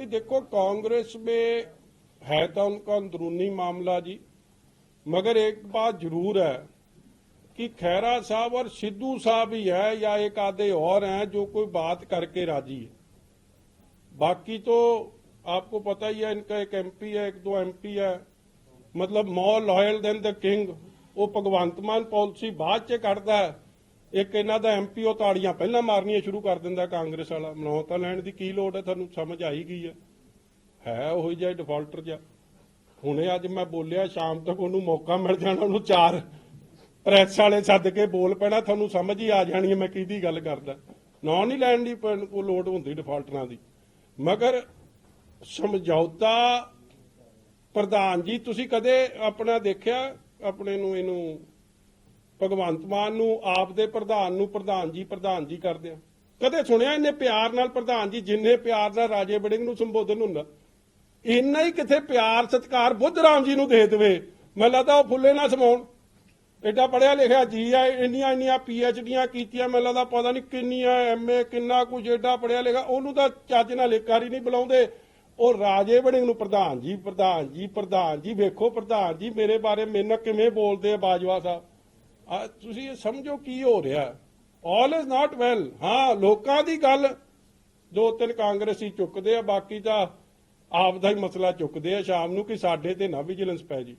ये देखो, कांग्रेस में है तो उनका अंदरूनी मामला जी, मगर एक बात ज़रूर है कि खैरा साहब और सिद्धू साहब ही है या एक आधे और हैं जो कोई बात करके राज़ी है। बाकी तो आपको पता ही है, इनका एक एमपी है, एक दो एमपी है। मतलब more loyal than the king वो भगवंत मान पॉलिसी बाद च करता है। ਇੱਕ ਇਹਨਾਂ ਦਾ ਐਮਪੀ, ਉਹ ਤਾੜੀਆਂ ਪਹਿਲਾਂ ਮਾਰਨੀਆਂ ਸ਼ੁਰੂ ਕਰ ਦਿੰਦਾ ਕਾਂਗਰਸ ਵਾਲਾ। ਮਨੋਂ ਲੈਣ ਦੀ ਕੀ ਲੋੜ ਹੈ? ਤੁਹਾਨੂੰ ਸਮਝ ਆਈ ਗਈ ਹੈ। ਹੈ ਉਹੀ ਜਿਹਾ ਡਿਫਾਲਟਰ ਜਿਹਾ। ਹੁਣੇ ਅੱਜ ਮੈਂ ਬੋਲਿਆ, ਸ਼ਾਮ ਤੱਕ ਉਹਨੂੰ ਮੌਕਾ ਮਿਲ ਜਾਣਾ, ਉਹਨੂੰ ਚਾਰ ਪ੍ਰੈਸ ਵਾਲੇ ਸੱਦ ਕੇ ਬੋਲ ਪੈਣਾ, ਤੁਹਾਨੂੰ ਸਮਝ ਹੀ ਆ ਜਾਣੀ ਮੈਂ ਕਿਹਦੀ ਗੱਲ ਕਰਦਾ। ਨਾਂ ਨਹੀਂ ਲੈਣ ਦੀ ਪ- ਲੋੜ ਹੁੰਦੀ ਡਿਫਾਲਟਰਾਂ ਦੀ। ਮਗਰ ਸਮਝੌਤਾ ਪ੍ਰਧਾਨ ਜੀ, ਤੁਸੀਂ ਕਦੇ ਆਪਣਾ ਦੇਖਿਆ ਆਪਣੇ ਨੂੰ ਇਹਨੂੰ ਭਗਵੰਤ ਮਾਨ ਨੂੰ, ਆਪ ਦੇ ਪ੍ਰਧਾਨ ਨੂੰ ਪ੍ਰਧਾਨ ਜੀ ਪ੍ਰਧਾਨ ਜੀ ਕਰਦੇ ਆ। ਕਦੇ ਸੁਣਿਆ ਇਹਨੇ ਪਿਆਰ ਨਾਲ ਪ੍ਰਧਾਨ ਜੀ, ਜਿੰਨੇ ਪਿਆਰ ਨਾਲ ਰਾਜੇ ਬੜਿੰਗ ਨੂੰ ਸੰਬੋਧਨ ਹੁੰਦਾ? ਇੰਨਾ ਹੀ ਕਿਥੇ ਪਿਆਰ, ਸਤਿਕਾਰ ਬੁੱਧ ਰਾਮ ਜੀ ਨੂੰ ਦੇ ਦੇਵੇ। ਮੈਨੂੰ ਲੱਗਦਾ ਉਹ ਫੁੱਲੇ ਨਾ ਸਮਾਉਣ। ਐਡਾ ਪੜਿਆ ਲਿਖਿਆ ਜੀ ਆ, ਇੰਨੀਆਂ ਇੰਨੀਆਂ ਪੀ ਐਚ ਡੀਆਂ ਕੀਤੀਆਂ, ਮੈਨੂੰ ਲੱਗਦਾ ਪਤਾ ਨਹੀਂ ਕਿੰਨੀਆਂ ਐਮਏ ਕਿੰਨਾ ਕੁਝ ਐਡਾ ਪੜਿਆ ਲਿਖਿਆ। ਉਹਨੂੰ ਤਾਂ ਚੱਜ ਨਾਲ ਇੱਕ ਨਹੀਂ ਬੁਲਾਉਂਦੇ। ਉਹ ਰਾਜੇ ਵੜਿੰਗ ਨੂੰ ਪ੍ਰਧਾਨ ਜੀ ਪ੍ਰਧਾਨ ਜੀ ਪ੍ਰਧਾਨ ਜੀ, ਵੇਖੋ ਪ੍ਰਧਾਨ ਜੀ, ਮੇਰੇ ਬਾਰੇ ਮੇਰੇ ਨਾਲ ਕਿਵੇਂ ਬੋਲਦੇ ਆ ਬਾਜਵਾ ਸਾਹਿਬ। ਆ, ਤੁਸੀਂ ਇਹ ਸਮਝੋ ਕੀ ਹੋ ਰਿਹਾ? ਆਲ ਇਜ਼ ਨਾਟ ਵੈਲ ਹਾਂ, ਲੋਕਾਂ ਦੀ ਗੱਲ ਦੋ ਤਿੰਨ ਕਾਂਗਰਸੀ ਚੁੱਕਦੇ ਆ, ਬਾਕੀ ਤਾਂ ਆਪ ਦਾ ਹੀ ਮਸਲਾ ਚੁੱਕਦੇ ਆ। ਸ਼ਾਮ ਨੂੰ ਕਿ ਸਾਡੇ ਤੇ ਨਾ ਵਿਜੀਲੈਂਸ ਪੈ ਜੀ।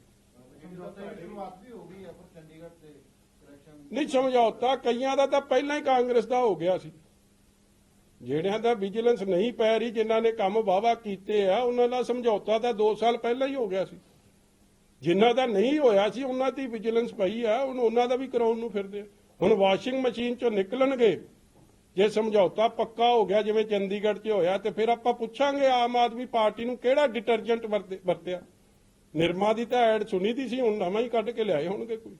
ਨਹੀਂ, ਸਮਝੌਤਾ ਕਈਆਂ ਦਾ ਤਾਂ ਪਹਿਲਾਂ ਹੀ ਕਾਂਗਰਸ ਦਾ ਹੋ ਗਿਆ ਸੀ। ਜਿਹੜਿਆਂ ਦਾ ਵਿਜੀਲੈਂਸ ਨਹੀਂ ਪੈ ਰਹੀ, ਜਿਨ੍ਹਾਂ ਨੇ ਕੰਮ ਵਾਵਾ ਕੀਤੇ ਆ, ਉਹਨਾਂ ਦਾ ਸਮਝੌਤਾ ਤਾਂ 2 ਸਾਲ ਪਹਿਲਾਂ ਹੀ ਹੋ ਗਿਆ ਸੀ। ਜਿਨ੍ਹਾਂ ਦਾ ਨਹੀਂ ਹੋਇਆ ਸੀ, ਉਹਨਾਂ ਦੀ ਵਿਜੀਲੈਂਸ ਪਈ ਆ, ਹੁਣ ਉਹਨਾਂ ਦਾ ਵੀ ਕਰਾਉਣ ਨੂੰ ਫਿਰਦੇ ਹੁਣ ਵਾਸ਼ਿੰਗ ਮਸ਼ੀਨ ਚੋਂ ਨਿਕਲਣਗੇ, ਜੇ ਸਮਝੌਤਾ ਪੱਕਾ ਹੋ ਗਿਆ, ਜਿਵੇਂ ਚੰਡੀਗੜ੍ਹ 'ਚ ਹੋਇਆ, ਤੇ ਫਿਰ ਆਪਾਂ ਪੁੱਛਾਂਗੇ ਆਮ ਆਦਮੀ ਪਾਰਟੀ ਨੂੰ ਕਿਹੜਾ ਡਿਟਰਜੈਂਟ ਵਰਤਿਆ। ਨਿਰਮਾ ਦੀ ਤਾਂ ਐਡ ਸੁਣੀ ਦੀ ਸੀ, ਹੁਣ ਨਵਾਂ ਹੀ ਕੱਢ ਕੇ ਲਿਆਏ ਹੋਣਗੇ ਕੋਈ।